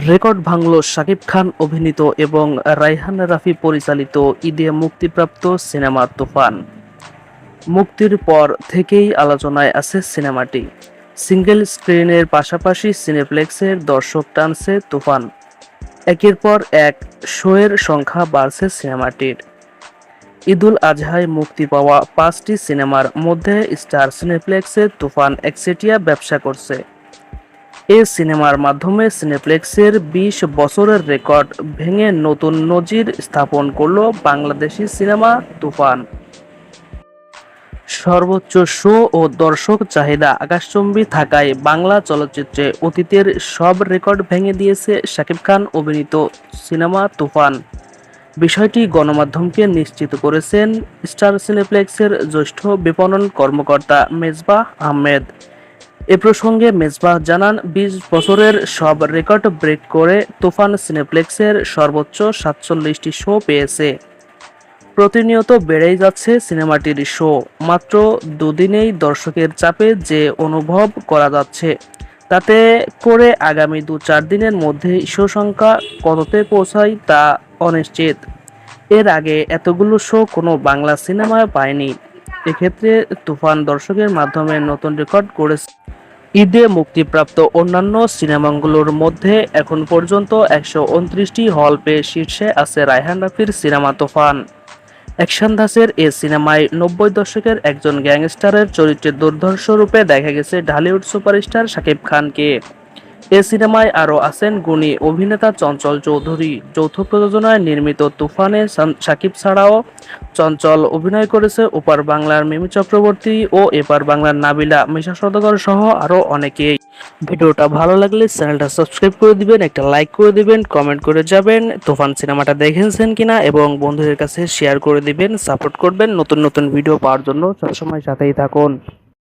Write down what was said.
Record ভাঙল শাকিব খান অভিনীত এবং রাইহান রাফি পরিচালিত ঈদে মুক্তিপ্রাপ্ত সিনেমা তুফান। মুক্তির পর থেকেই আলোচনায় আছে সিনেমাটি। সিঙ্গেল স্ক্রিনের পাশাপাশি সিনেপ্লেক্সের দর্শক টানছে তুফান। একের পর এক শোয়ের সংখ্যা বাড়ছে সিনেমাটির। ঈদুল আজহায় মুক্তি পাওয়া পাঁচটি সিনেমার মধ্যে স্টার সিনেপ্লেক্সে তুফান একচেটিয়া ব্যবসা করছে। এ সিনেমার মাধ্যমে সিনেপ্লেক্সের বিশ বছরের রেকর্ড ভেঙে নতুন নজির স্থাপন করল বাংলাদেশি সিনেমা তুফান। সর্বোচ্চ শো ও দর্শক চাহিদা আকাশচম্বী থাকায় বাংলা চলচ্চিত্রে অতীতের সব রেকর্ড ভেঙে দিয়েছে শাকিব খান অভিনীত সিনেমা তুফান। বিষয়টি গণমাধ্যমকে নিশ্চিত করেছেন স্টার সিনেপ্লেক্সের জ্যেষ্ঠ বিপণন কর্মকর্তা মেজবাহ আহমেদ। এ প্রসঙ্গে মেজবাহ জানান, বিশ বছরের সব রেকর্ড ব্রেক করে তুফান সিনেপ্লেক্সের সর্বোচ্চ সাতচল্লিশটি শো পেয়েছে। প্রতিনিয়ত বেড়েই যাচ্ছে সিনেমাটির শো। মাত্র দুদিনেই দর্শকের চাপে যে অনুভব করা যাচ্ছে, তাতে করে আগামী দু চার দিনের মধ্যে শো সংখ্যা কততে পৌঁছায় তা অনিশ্চিত। এর আগে এতগুলো শো কোনো বাংলা সিনেমায় পায়নি। এক্ষেত্রে তুফান দর্শকের মাধ্যমে নতুন রেকর্ড করেছে ঈদে মুক্তিপ্রাপ্ত অন্যান্য সিনেমাগুলোর মধ্যে এখন পর্যন্ত একশো উনত্রিশটি হল পেয়ে শীর্ষে আছে রায়হান রাফির সিনেমা তুফান। অ্যাকশন দাসের এ সিনেমায় নব্বই দশকের একজন গ্যাংস্টারের চরিত্রে দুর্ধর্ষ রূপে দেখা গেছে ঢালিউড সুপারস্টার শাকিব খানকে। এ সিনেমায় আরও আছেন গুণী অভিনেতা চঞ্চল চৌধুরী। যৌথ প্রযোজনায় নির্মিত তুফানে শাকিব ছাড়াও চঞ্চল অভিনয় করেছে ওপার বাংলার মিমি চক্রবর্তী ও এপার বাংলার নাবিলা মিশা সদাগর সহ আরও অনেকেই। ভিডিওটা ভালো লাগলে চ্যানেলটা সাবস্ক্রাইব করে দিবেন, একটা লাইক করে দিবেন, কমেন্ট করে যাবেন, তুফান সিনেমাটা দেখেছেন কিনা এবং বন্ধুদের কাছে শেয়ার করে দিবেন, সাপোর্ট করবেন, নতুন নতুন ভিডিও পাওয়ার জন্য সবসময় সাথেই থাকুন।